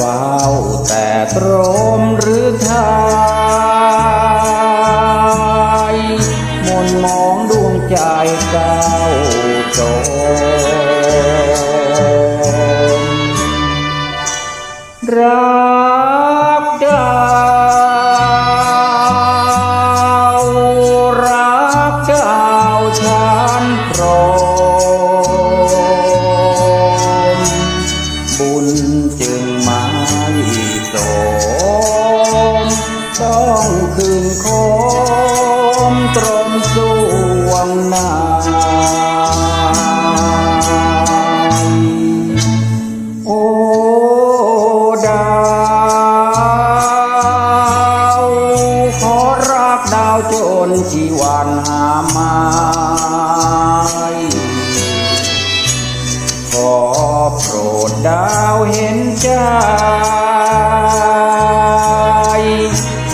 ว้าวแต่ตรมหรือไทยมนมองดวงใจเก้าโตรัก ขอโปรดดาวเห็นใจ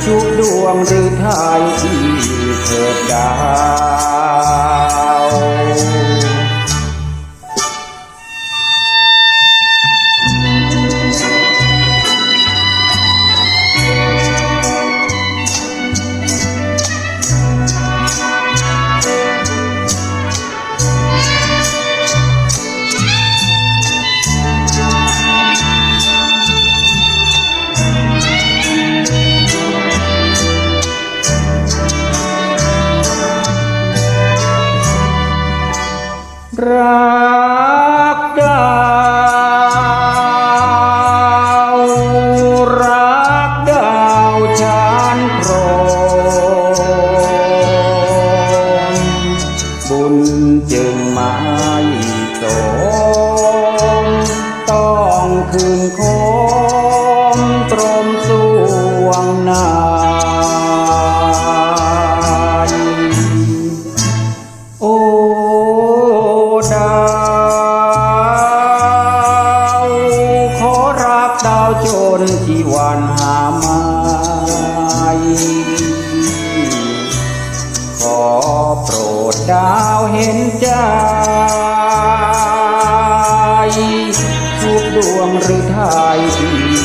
ชุดดวงหรือไทยที่เกิดดา มตรมสวงนานโอดาวขอรับดาวจนที่วันหามาขอโปรดดาวเห็นใจ รูปดวงหรือทายดี